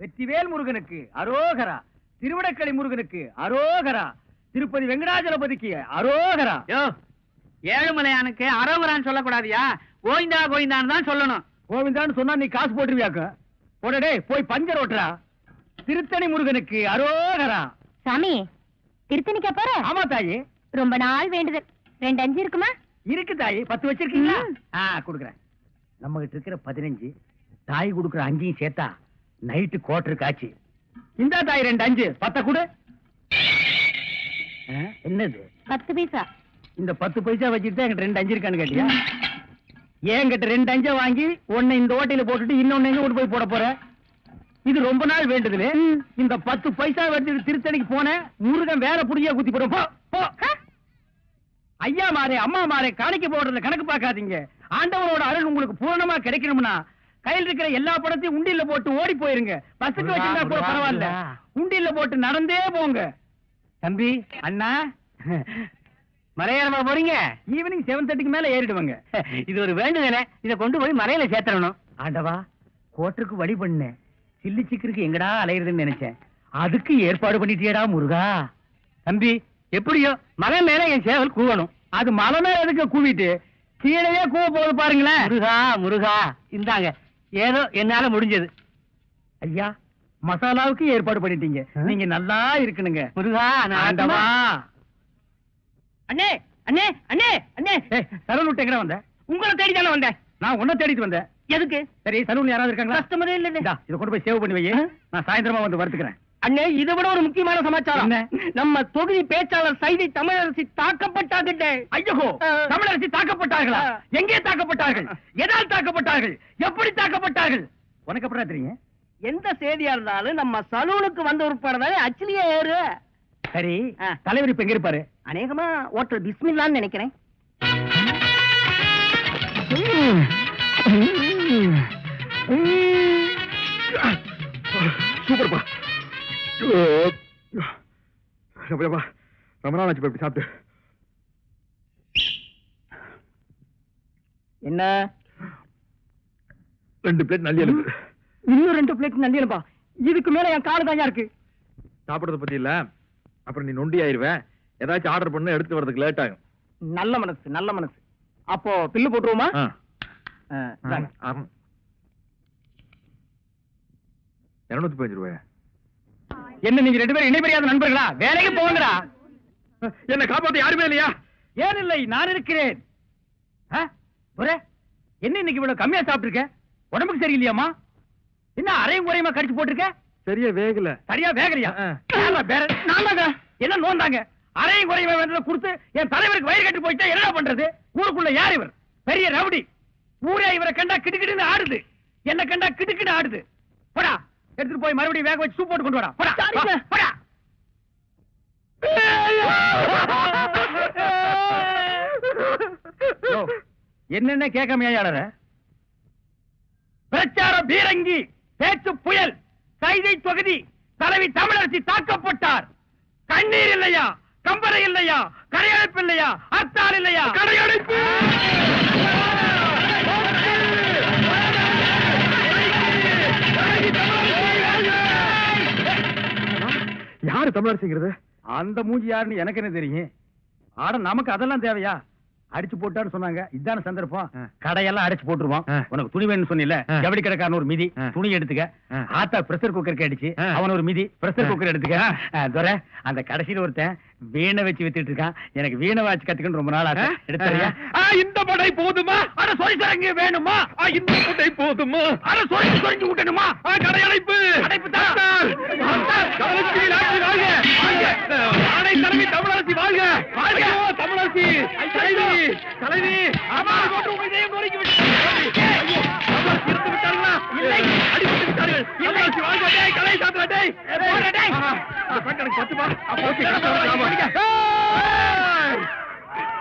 வெற்றிவேல் முருகனுக்கு அரோகரா. திருவிடக்களி முருகனுக்கு அரோகரா. திருப்பதி வெங்கடாஜலபதிக்கு அரோகரா. ஏழுமலையானுக்கு அரோகரான்னு சொல்லக்கூடாதியா? கோவிந்தா கோவிந்தான்னு தான் சொல்லணும். கோவிந்தான்னு சொன்னா நீ காசு போட்டுருவியாக்க? போடடே போய் பஞ்சர் ஓட்டுறா. திருத்தணி முருகனுக்கு அரோகரா. சாமி திருத்தணிக்கா போற? ஆமா தாயி. ரொம்ப நாள் வேண்டுதல். ரெண்டு அஞ்சு இருக்குமா? இருக்கு தாயி. பத்து வச்சிருக்கீங்களா. ஆ குடுக்குறேன். நம்ம கிட்ட இருக்கிற பதினஞ்சு தாய் கொடுக்குற அஞ்சையும் சேர்த்தா நைட்டு கோட்டரு காட்சி இந்தா தாய் ரெண்டு அஞ்சு பத்த கொடு. என்னது? பத்து பைசா. இந்த பத்து பைசா வச்சுட்டு தான் என்கிட்ட ரெண்டு அஞ்சு இருக்கான்னு கேட்டியா? என்கிட்ட ரெண்டு அஞ்சை வாங்கி ஒன்னு இந்த ஓட்டையில போட்டுட்டு இன்னொன்னு எங்க போய் போட போற? இது ரொம்ப நாள் வேண்டுதலு. இந்த பத்து பைசா வச்சு திருத்தணிக்கு போனேன் முருகன் வேற புடியா குத்தி போடும். போ ஐயா மாறே அம்மா மாறே காணிக்க போடுறதுல கணக்கு பார்க்காதீங்க. ஆண்டவனோட அருள் உங்களுக்கு பூரணமா கிடைக்கணும்னா கையில் இருக்கிற எல்லா படத்தையும் உண்டியல்ல போட்டு ஓடி போயிருங்க. பஸ்ஸுக்கு வச்சிருந்தா கூட பரவாயில்ல. முருகா. உண்டியல்ல போட்டு நடந்தே போங்க. தம்பி அண்ணா. மலையேறமா போறீங்க? ஈவினிங் செவன் தேர்ட்டிக்கு மேல ஏறிடுவாங்க. இது ஒரு வேண்டுதலே இத கொண்டு போய் மலையில சேர்த்தரணும் ஆண்டவா கோட்டருக்கு வழி பண்ண சில்லி சிக்கருக்கு எங்கடா அலையுறதுன்னு நினைச்சேன். அதுக்கு ஏற்பாடு பண்ணிட்டியடா முருகா. தம்பி எப்படியோ மலை மேல என் சேவல் கூவணும். அது மலை மேல எதுக்கு கூவிட்டு? கீழே கூவ போகுது பாருங்களேன். முருகா முருகா. இந்தாங்க. ஏதோ என்னால முடிஞ்சது. ஐயா மசாலாவுக்கு ஏற்பாடு பண்ணிட்டீங்க? நீங்க நல்லா இருக்கணுங்க. முருகா ஆண்டவா. அண்ணே அண்ணே அண்ணே அண்ணே. சலூன் விட்டு வந்த? உங்களை தேடி தானே வந்தேன். நான் உன்னை தேடிட்டு வந்தேன். எதுக்கு? சரி சலூன் யாராவது இருக்காங்களா? கஸ்டமரே இல்ல இதை கொண்டு போய் சேவ் பண்ணி வை? நான் சாயந்தரமா வந்து வறுத்துக்கிறேன். அண்ணே இதை விட ஒரு முக்கியமான சமாச்சாரம்? நம்ம தொகுதி பேச்சாளர் சைதை தமிழரசி தாக்கப்பட்டாகிட்டே ஐயோ. தமிழரசி தாக்கப்பட்டார்களா. எங்கே தாக்கப்பட்டார்கள்? எதால் தாக்கப்பட்டார்கள்? எப்படி தாக்கப்பட்டார்கள்? உனக்கு எப்படா தெரியும்? எந்த செய்தியா இருந்தாலும் நம்ம சலூனுக்கு வந்த உட்பட அச்சிலியே ஏறு. சரி. தலைவர் இப்ப எங்க இருப்பாரு? அநேகமா ஓட்டல் பிஸ்மில்லான்னு நினைக்கிறேன். சூப்பர்ப்பா. எப்படியாப்பா ரொம்ப நாள் ஆச்சு சாப்பிட்டு. என்ன? ரெண்டு பிளேட் நல்லி எழுது இன்னும் ரெண்டு பிளேட் நந்தியனப்பா இதுக்கு மேல என் காலு தான் இருக்கு? சாப்பிடுறத பத்தி இல்ல. அப்புறம் நீ நொண்டி ஆயிருவேன். ஏதாச்சும் ஆர்டர் பண்ண எடுத்து வரதுக்கு லேட் ஆகும். நல்ல மனசு நல்ல மனசு. அப்போ பில்லு போட்டுருவோமா. இருநூத்தி பதினஞ்சு ரூபாய்? என்ன நீங்க ரெண்டு பேரும் இணைபெரியாத நண்பர்களா? வேலைக்கு போங்கடா. என்ன காப்பாத்த யாருமே இல்லையா? ஏன் இல்லை நான் இருக்கிறேன். என்ன இன்னைக்கு இவ்வளவு கம்மியா சாப்பிட்டுருக்க? உடம்புக்கு சரியில்லையாமா என்ன அரையும் குறையுமா கடிச்சு போட்டிருக்க? சரியா வேகல. சரியா வேகலையா? என்ன நோந்தாங்க அரையும் குறையுமா வேண்டதை கொடுத்து என் தலைவருக்கு வயிறு கட்டி போயிட்டா என்ன பண்றது? ஊருக்குள்ள யார் இவர்? பெரிய ரவுடி. ஊரே இவரை கண்டா கிடுக்கிடுன்னு ஆடுது. என்ன கண்டா கிடுக்கிடு ஆடுது. போடா. எடுத்துட்டு போய் மறுபடியும் வேக வச்சு சூப் போட்டு கொண்டு வாடா. என்னென்ன கேட்காம ஏழற பிரச்சார பீரங்கி பேச்சு புயல் கைதை தொகுதி தலைவி தமிழரசி தாக்கப்பட்டார். கண்ணீர் இல்லையா? கம்பரை இல்லையா? கரையடைப்பு இல்லையா? அத்தால் இல்லையா? கரையடைப்பு! தமிழரசிங்கிறது அந்த மூஞ்சி யாருன்னு எனக்கு என்ன தெரியும்? ஆட நமக்கு அதெல்லாம் தேவையா? அடிச்சு போட்டான்னு சொன்னாங்க. இதான சந்தர்ப்பம். கடையெல்லாம் அடிச்சு போட்டுருவோம். உனக்கு துணி வேணும்னு சொன்னில. ஜவுளி கடைக்காரன் ஒரு மிதி. துணி எடுத்துக்க. ஆத்தா பிரஷர் குக்கருக்கு அடிச்சு. அவன் ஒரு மிதி. பிரஷர். குக்கர் எடுத்துக்க. துரை அந்த கடைசியில ஒருத்தன் வீணை வச்சு வித்துட்டு இருக்கான். எனக்கு வீணை வாச்சு கத்துக்கணும் ரொம்ப நாள் ஆசை. எடுத்துறியா இந்த படை போதுமா? அட சொரி சரங்கு வேணுமா? இந்த படை போதுமா? அட சொரிஞ்சு சொரிஞ்சு விட்டணுமா கடையடைப்பு. அடைப்பு தான். அத்தார். அத்தார். கவலக்கிரி நாட்டு வாழ்க வாழ்க. ஆணை தலைவி தமிழரசி வாழ்க வாழ்க. ஐயோ, தமிழரசி தலைவி ஆமா போட்டு உங்க இதயம் நொறுக்கி இறந்து விட்டார்களா? இல்லை. அடிபட்டு விட்டார்கள். தமிழரசி வாழ்க. டேய், கலை பெண் எனக்கு பத்துமா?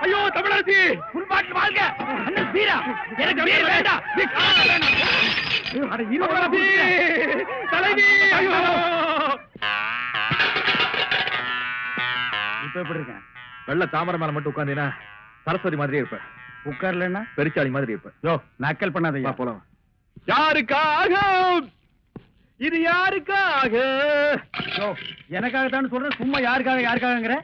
ஐயோ தமிழரசி. பாட்டில் வாழ்க. அண்ணன் வீரா. எனக்கு வீர வேண்டாம். தலைவி. இப்ப எப்படி இருக்கேன்? வெள்ள தாமரை மேல மட்டும் உட்காந்தீங்கன்னா சரஸ்வதி மாதிரியே இருப்ப உட்கார்லன்னா? பெருச்சாளி மாதிரி இருப்ப யோ நக்கல் பண்ணாதயா வா போலாம். யாருக்காக? இது யாருக்காக? யோ, எனக்காகத்தான் சொல்றேன் சும்மா யாருக்காக யாருக்காகங்கிற?